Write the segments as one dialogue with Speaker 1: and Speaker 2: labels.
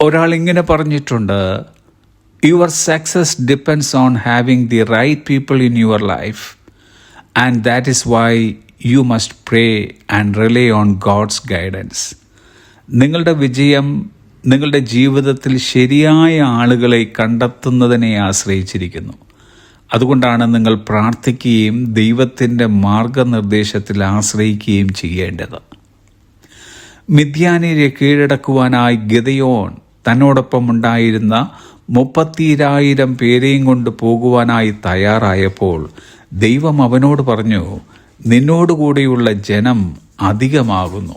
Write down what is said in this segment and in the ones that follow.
Speaker 1: ഒരാൾ ഇങ്ങനെ പറഞ്ഞിട്ടുണ്ട് your success depends on having the right people in your life and that is why you must pray and rely on God's guidance നിങ്ങളുടെ വിജയം നിങ്ങളുടെ ജീവിതത്തിൽ ശരിയായ ആളുകളെ കണ്ടെത്തുന്നതിനെ ആശ്രയിച്ചിരിക്കുന്നു. അതുകൊണ്ടാണ് നിങ്ങൾ പ്രാർത്ഥിക്കുകയും ദൈവത്തിന്റെ മാർഗനിർദ്ദേശത്തിൽ ആശ്രയിക്കുകയും ചെയ്യേണ്ടത്. മിഥ്യാനിരെ കീഴടക്കുവാനായി ഗതയോൻ തന്നോടൊപ്പം ഉണ്ടായിരുന്ന മുപ്പത്തിരായിരം പേരെയും കൊണ്ട് പോകുവാനായി തയ്യാറായപ്പോൾ ദൈവം അവനോട് പറഞ്ഞു നിന്നോടുകൂടിയുള്ള ജനം അധികമാകുന്നു.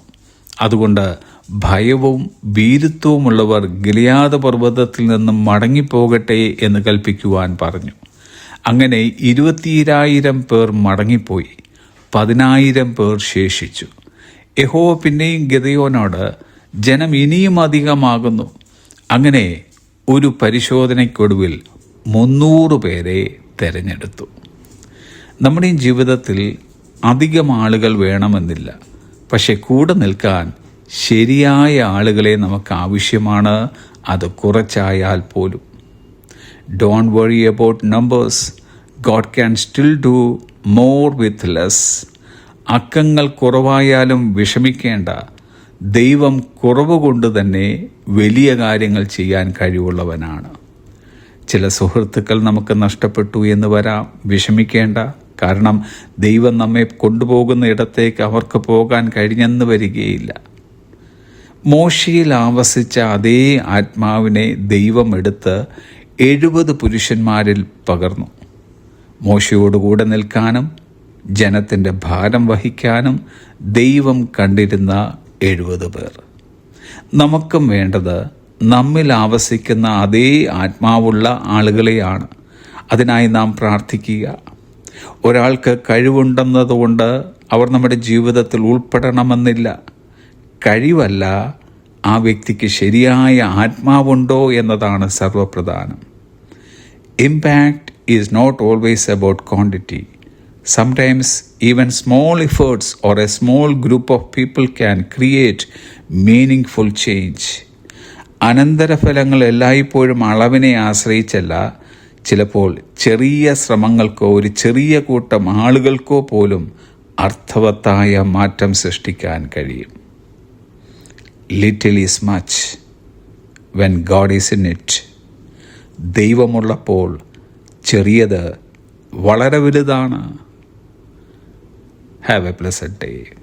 Speaker 1: അതുകൊണ്ട് ഭയവും വീരുത്വവുമുള്ളവർ ഗിലിയാത പർവതത്തിൽ നിന്നും മടങ്ങിപ്പോകട്ടെ എന്ന് കൽപ്പിക്കുവാൻ പറഞ്ഞു. അങ്ങനെ ഇരുപത്തിരായിരം പേർ മടങ്ങിപ്പോയി പതിനായിരം പേർ ശേഷിച്ചു. യഹോ പിന്നെയും ഗതയോനോട് ജനം ഇനിയും അധികമാകുന്നു. അങ്ങനെ ഒരു പരിശോധനയ്ക്കൊടുവിൽ മുന്നൂറ് പേരെ തിരഞ്ഞെടുത്തു. നമ്മുടെ ജീവിതത്തിൽ അധികം ആളുകൾ വേണമെന്നില്ല. പക്ഷെ കൂടെ നിൽക്കാൻ ശരിയായ ആളുകളെ നമുക്ക് ആവശ്യമാണ് അത് കുറച്ചായാൽ പോലും. Don't worry about numbers God can still do more with less അക്കങ്ങൾ കുറവായാലും വിഷമിക്കേണ്ട. ദൈവം കുറവ് കൊണ്ട് തന്നെ വലിയ കാര്യങ്ങൾ ചെയ്യാൻ കഴിവുള്ളവനാണ്. ചില സുഹൃത്തുക്കൾ നമുക്ക് നഷ്ടപ്പെട്ടു എന്ന് വരാം. വിഷമിക്കേണ്ട. കാരണം ദൈവം നമ്മെ കൊണ്ടുപോകുന്ന ഇടത്തേക്ക് അവർക്ക് പോകാൻ കഴിഞ്ഞെന്ന് വരികയില്ല. മോശയിൽ ആവസിച്ച അതേ ആത്മാവിനെ ദൈവം എടുത്ത് എഴുപത് പുരുഷന്മാരിൽ പകർന്നു. മോശയോടുകൂടെ നിൽക്കാനും ജനത്തിന്റെ ഭാരം വഹിക്കാനും ദൈവം കണ്ടിരുന്ന എഴുപത് പേർ. നമുക്കും വേണ്ടത് നമ്മിൽ ആവസിക്കുന്ന അതേ ആത്മാവുള്ള ആളുകളെയാണ്. അതിനായി നാം പ്രാർത്ഥിക്കുക. ഒരാൾക്ക് കഴിവുണ്ടെന്നതുകൊണ്ട് അവർ നമ്മുടെ ജീവിതത്തിൽ ഉൾപ്പെടണമെന്നില്ല. കഴിവല്ല ആ വ്യക്തിക്ക് ശരിയായ ആത്മാവുണ്ടോ എന്നതാണ് സർവപ്രധാനം. Impact is not always about quantity sometimes even small efforts or a small group of people can create meaningful change അനന്തരഫലങ്ങൾ എല്ലായ്പ്പോഴും അളവിനെ ആശ്രയിച്ചല്ല. ചിലപ്പോൾ ചെറിയ ശ്രമങ്ങൾക്കോ ഒരു ചെറിയ കൂട്ടം ആളുകൾക്കോ പോലും അർത്ഥവത്തായ മാറ്റം സൃഷ്ടിക്കാൻ കഴിയും. Little is much when God is in it ദൈവമുള്ളപ്പോൾ ചെറിയത് വളരെ വലുതാണ്. Have a blessed day.